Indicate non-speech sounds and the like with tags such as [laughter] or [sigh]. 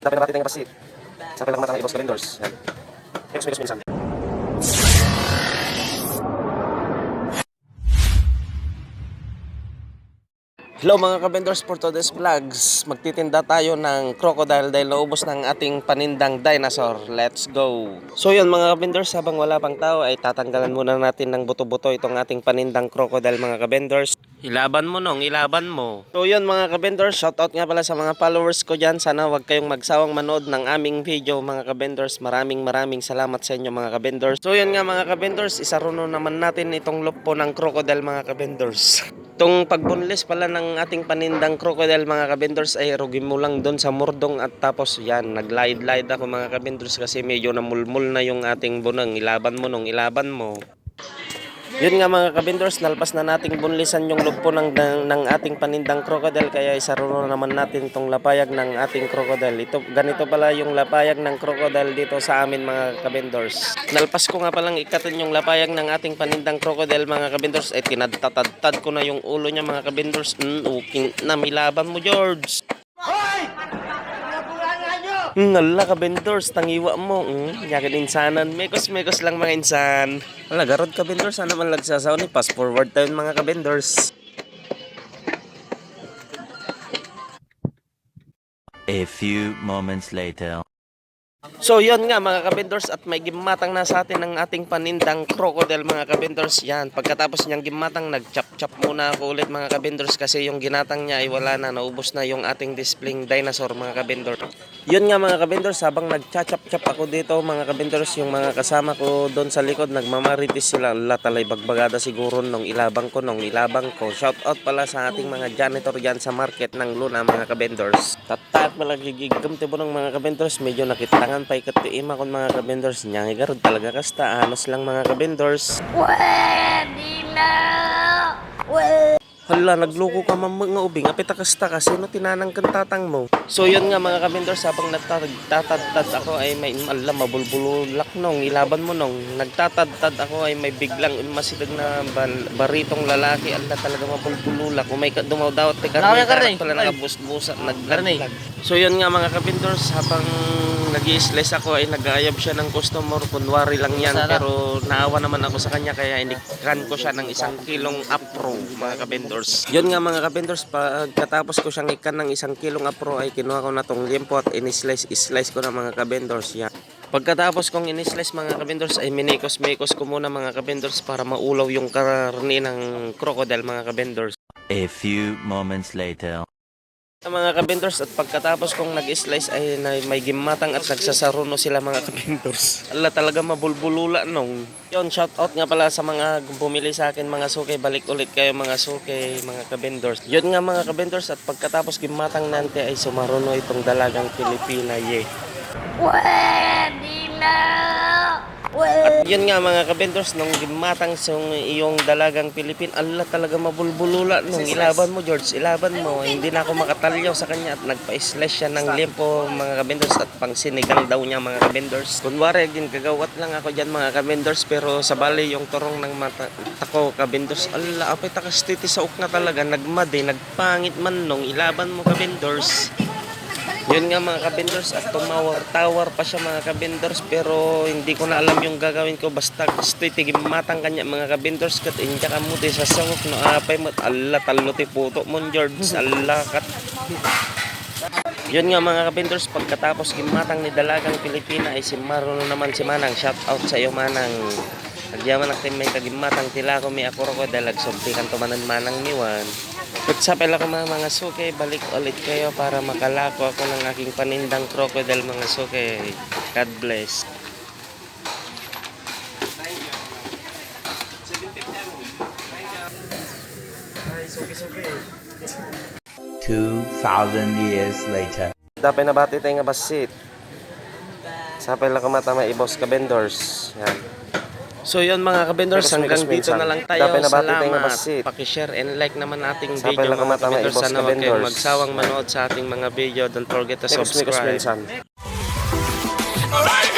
Na natin pasit. Sampai lang mata ng ibos kalendors. Yan. Mix, minsan. Hello mga kabendors for today's vlogs. Magtitinda tayo ng crocodile dahil naubos ng ating panindang dinosaur. Let's go! So yun mga kabendors, habang wala pang tao ay tatanggalan muna natin ng buto-buto itong ating panindang crocodile mga kabendors. Ilaban mo nong, ilaban mo. So yun mga kabendors, shoutout nga pala sa mga followers ko dyan. Sana wag kayong magsawang manood ng aming video mga kabendors. Maraming maraming salamat sa inyo mga kabendors. So yun nga mga kabendors, isaruno naman natin itong lupo ng crocodile mga kabendors. [laughs] Itong pagbunlis pala ng ating panindang crocodile mga kabendors ay rugin mo lang doon sa murdong at tapos yan, naglaid-laid ako mga kabendors kasi medyo namulmul na yung ating bunang. Ilaban mo nung ilaban mo. Yun nga mga kabindors, nalpas na nating bunlisan yung lugpo ng, ng, ng ating panindang crocodile kaya isaruno naman natin itong lapayag ng ating crocodile. Ito, ganito pala yung lapayag ng crocodile dito sa amin mga kabindors. Nalpas ko nga palang ikatin yung lapayag ng ating panindang crocodile mga kabindors. Eh tinadtatad ko na yung ulo niya mga kabindors. Mm, uking na milaban mo George. Ngala ka vendors, tangiwa mo. Mm, yakin insanan. Mekos mekos lang mga insan. Wala, garod ka vendors. Sana man lagsasaw ni pass forward tayo mga ka vendors. A few moments later. So yun nga mga kabendors at may gimatang na sa atin ng ating panindang crocodile mga kabendors yan. Pagkatapos niyang gimatang nag-chop-chop muna ako ulit mga kabendors kasi yung ginatang niya ay wala na. Naubos na yung ating displaying dinosaur mga kabendors. Yun nga mga kabendors habang nag-chop-chop ako dito mga kabendors yung mga kasama ko doon sa likod nagmamaritis sila. La talay bagbagada siguro nung ilabang ko nung ilabang ko. Shout out pala sa ating mga janitor dyan sa market ng Luna mga kabendors. Tatat malagigigam tibo ng mga kabendors medyo nakitangan pa ikatiim ako mga kabendors niya garod talaga kasta anos lang mga kabendors Pwede na! Pwede! hala nagloko ka man mga ubing apita kasta kasi no tinanang kang tatang mo? So yun nga mga kabendors habang nagtatadtad ako ay may alam mabulbululak nong ilaban mo nong nagtatadtad ako ay may biglang masidag na bal- baritong lalaki. Ala talaga mabulbululak. Kung may dumawdawat ti karne Nakaya karne. pala nakabusbusa Karne. naglarne so yun nga mga kabendors habang nag slice ako ay nag-aayab siya ng customer. Kunwari lang yan pero naawa naman ako sa kanya kaya inikan ko siya ng isang kilong apro mga kabendors yun nga mga kabendors pagkatapos ko siyang ikan ng isang kilong apro ay kinuha ko na tong liempo at in-slice slice ko na mga kabendors yan Pagkatapos kong in-slice mga kabendors ay minikos-mikos ko muna mga kabendors para maulaw yung karne ng crocodile mga kabendors. A few moments later. Mga kabendors at pagkatapos kong nag-slice ay may gimatang at nagsasaruno sila mga kabendors. Ala talaga mabulbulula nung. Yon shout out nga pala sa mga bumili sa akin mga suke. Balik ulit kayo mga suke, mga kabendors. Yon nga mga kabendors at pagkatapos gimatang nante ay sumaruno itong dalagang Pilipina ye. At yun nga mga kabendors, nung gimatang sung iyong dalagang Pilipin, ala talaga mabulbulula nung ilaban mo George, ilaban mo. Hindi na ako makatalyaw sa kanya at nagpa-slice siya ng limpo mga kabendors at pang sinigang daw niya mga kabendors. Kunwari din kagawat lang ako dyan mga kabendors pero sa bali yung turong ng mata tako kabendors, ala apay takas titi sa ukna talaga, nagmadi, nagpangit man nung ilaban mo kabendors. Yun nga mga kabendors at tumawar-tawar pa siya mga kabendors pero hindi ko na alam yung gagawin ko. Basta gusto tigim matang kanya mga kabendors kat inja ka mo sa sawok no apay mo alla talo puto mo George alla kat. Yun nga mga kabendors pagkatapos gimatang ni dalagang Pilipina ay si Maruno naman si Manang. Shout out sa iyo Manang. Nagyaman ang may kagimatang tila ko may ako ko dalag sumpi kan tumanan manang niwan Kutsapel ako mga mga suke, balik ulit kayo para makalako ako ng aking panindang crocodile mga suke. God bless. Two thousand years later. Dapat na bati tayo nga basit. Sapay lang kumata may ibos ka vendors. Yan. So yun mga kabendors, hanggang dito na lang tayo. Salamat. Pakishare and like naman ating video mga kabendors. Sana huwag kayong magsawang manood sa ating mga video. Don't forget to subscribe. Pwede